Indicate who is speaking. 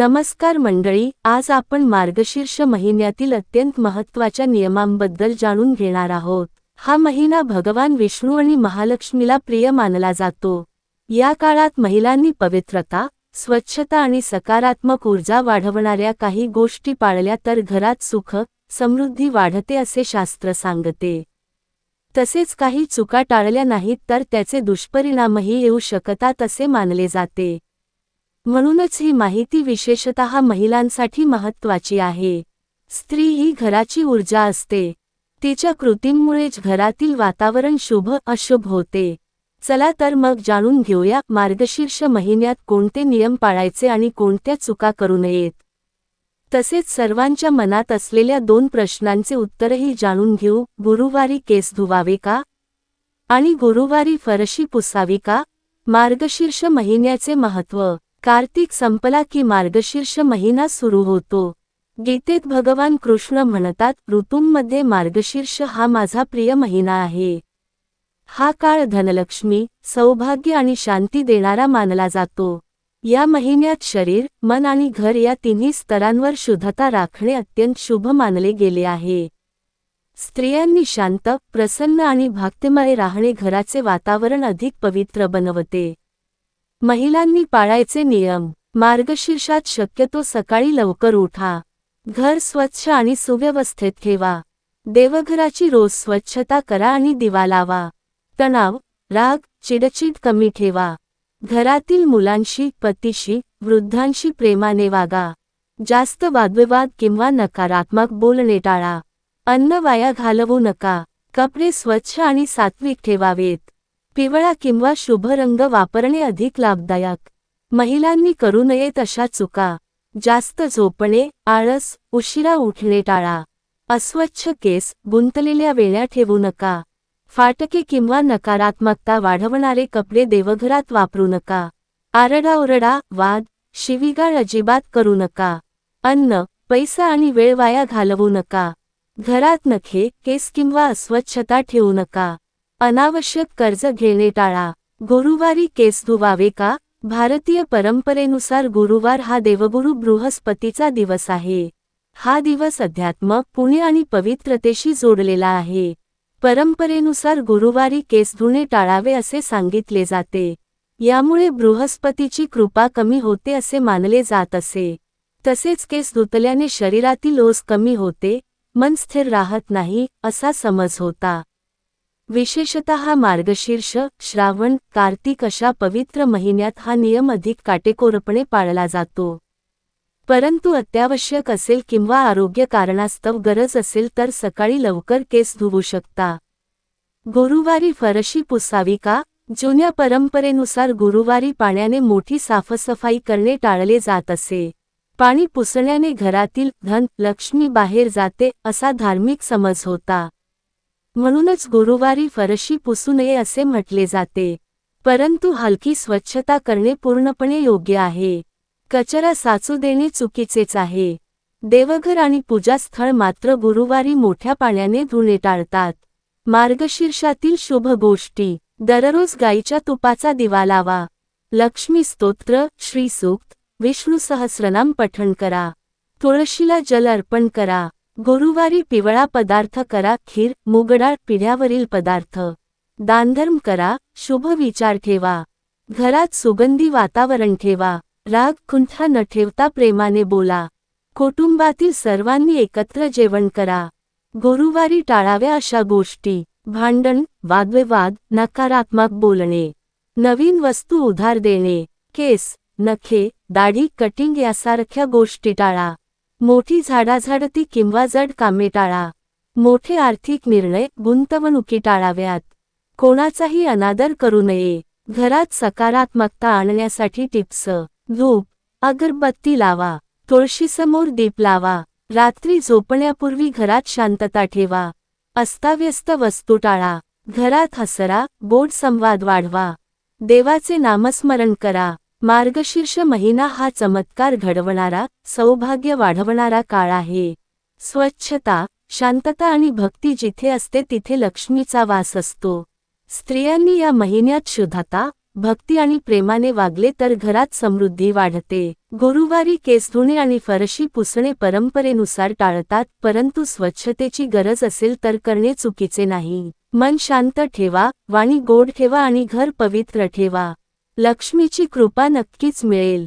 Speaker 1: नमस्कार मंडळी आज आपण मार्गशीर्ष महिन्यातील अत्यंत महत्त्वाच्या नियमांबद्दल जाणून घेणार आहोत. हा महिना भगवान विष्णू आणि महालक्ष्मीला प्रिय मानला जातो. या काळात महिलांनी पवित्रता स्वच्छता आणि सकारात्मक ऊर्जा वाढवणाऱ्या काही गोष्टी पाळल्या तर घरात सुख समृद्धी वाढते असे शास्त्र सांगते. तसेच काही चुका टाळल्या नाहीत तर त्याचे दुष्परिणामही येऊ शकतात असे मानले जाते. म्हणूनच ही माहिती विशेषतः महिलांसाठी महत्त्वाची आहे. स्त्री ही घराची ऊर्जा असते. तिच्या कृतींमुळेच घरातील वातावरण शुभ अशुभ होते. चला तर मग जाणून घेऊया मार्गशीर्ष महिन्यात कोणते नियम पाळायचे आणि कोणत्या चुका करू नयेत. तसेच सर्वांच्या मनात असलेल्या दोन प्रश्नांचे उत्तरही जाणून घेऊ. गुरुवारी केस धुवावे का? आणि गुरुवारी फरशी पुसावी का? मार्गशीर्ष महिन्याचे महत्त्व. कार्तिक संपला की मार्गशीर्ष महिना सुरू होतो. गीतेत भगवान कृष्ण म्हणतात ऋतूंमध्ये मार्गशीर्ष हा माझा प्रिय महिना आहे. हा काळ धनलक्ष्मी सौभाग्य आणि शांती देणारा मानला जातो. या महिन्यात शरीर मन आणि घर या तिन्ही स्तरांवर शुद्धता राखणे अत्यंत शुभ मानले गेले आहे. स्त्रियांनी शांत प्रसन्न आणि भक्तिमय राहणे घराचे वातावरण अधिक पवित्र बनवते. महिलांनी पाळायचे नियम. मार्गशीर्षात शक्यतो सकाळी लवकर उठा. घर स्वच्छ आणि सुव्यवस्थित ठेवा. देवघराची रोज स्वच्छता करा आणि दिवा लावा. तणाव राग चिडचिड कमी ठेवा. घरातील मुलांशी पतीशी वृद्धांशी प्रेमाने वागा. जास्त वादविवाद किंवा नकारात्मक बोलणे टाळा. अन्न वाया घालवू नका. कपडे स्वच्छ आणि सात्विक ठेवावेत. पिवळा किंवा शुभ रंग वापरणे अधिक लाभदायक. महिलांनी करू नयेत अशा चुका. जास्त झोपणे आळस उशिरा उठणे टाळा. अस्वच्छ केस गुंतलेल्या वेळ्या ठेवू नका. फाटके किंवा नकारात्मकता वाढवणारे कपडे देवघरात वापरू नका. आरडाओरडा वाद शिवीगाळ अजिबात करू नका. अन्न पैसा आणि वेळ वाया घालवू नका. घरात नखे केस किंवा अस्वच्छता ठेवू नका. अनावश्यक कर्ज घेणे टाळा. गुरुवारी केस धुवावे का? भारतीय परंपरेनुसार गुरुवार हा देवगुरु बृहस्पतीचा दिवस आहे. हा दिवस अध्यात्म पुणे आणि पवित्रतेशी जोडलेला आहे. परंपरेनुसार गुरुवारी केस धुणे टाळावे असे सांगितले जाते. यामुळे बृहस्पतीची कृपा कमी होते असे मानले जात असे. तसेच केस धुतल्याने शरीरातील ओस कमी होते मन स्थिर राहत नाही असा समज होता. विशेषतः मार्गशीर्ष श्रावण कार्तिक अशा पवित्र महिन्यात हा नियम अधिक काटेकोरपणे पाळला जातो. परंतु अत्यावश्यक असेल किंवा आरोग्य कारणास्तव गरज असेल तर सकाळी लवकर केस धुवू शकता. गुरुवारी फरशी पुसावी का? जुन्या परंपरेनुसार गुरुवारी पाण्याने मोठी साफसफाई करणे टाळले जात असे. पाणी पुसण्याने घरातील धन लक्ष्मी बाहेर जाते असा धार्मिक समज होता. म्हणूनच गुरुवारी फरशी पुसू नये असे म्हटले जाते. परंतु हलकी स्वच्छता करणे पूर्णपणे योग्य आहे. कचरा साचू देणे चुकीचेच आहे. देवघर आणि पूजास्थळ मात्र गुरुवारी मोठ्या पाण्याने धुणे टाळतात. मार्गशीर्षातील शुभ गोष्टी दररोज गाईच्या तुपाचा दिवा लावा. लक्ष्मी स्तोत्र श्रीसूक्त विष्णू सहस्रनाम पठण करा. तुळशीला जल अर्पण करा. गुरुवारी पिवळा पदार्थ करा खीर मुगडाळ पिढ्यावरील पदार्थ. दानधर्म करा शुभ विचार ठेवा. घरात सुगंधी वातावरण ठेवा. राग खुंठा न ठेवता प्रेमाने बोला. कुटुंबातील सर्वांनी एकत्र जेवण करा. गुरुवारी टाळाव्या अशा गोष्टी. भांडण वादविवाद नकारात्मक बोलणे. नवीन वस्तू उधार देणे. केस नखे दाढी कटिंग यासारख्या गोष्टी टाळा. मोठी झाडाझाडती किंवा जड कामे टाळा. मोठे आर्थिक निर्णय गुंतवणुकी टाळाव्यात. कोणाचाही अनादर करू नये. घरात सकारात्मकता आणण्यासाठी टिप्स. धूप. अगरबत्ती लावा. तुळशीसमोर दीप लावा. रात्री झोपण्यापूर्वी घरात शांतता ठेवा. अस्ताव्यस्त वस्तू टाळा. घरात हसरा बोट संवाद वाढवा. देवाचे नामस्मरण करा. मार्गशीर्ष महिना हा चमत्कार घडवणारा सौभाग्य वाढवणारा काळ आहे. स्वच्छता शांतता आणि भक्ती जिथे असते तिथे लक्ष्मीचा वास असतो. स्त्रियांनी या महिन्यात शुद्धता भक्ती आणि प्रेमाने वागले तर घरात समृद्धी वाढते. गुरुवारी केस धुणे आणि फरशी पुसणे परंपरेनुसार टाळतात परंतु स्वच्छतेची गरज असेल तर करणे चुकीचे नाही. मन शांत ठेवा वाणी गोड ठेवा आणि घर पवित्र ठेवा. लक्ष्मीची कृपा नक्कीच मिळेल.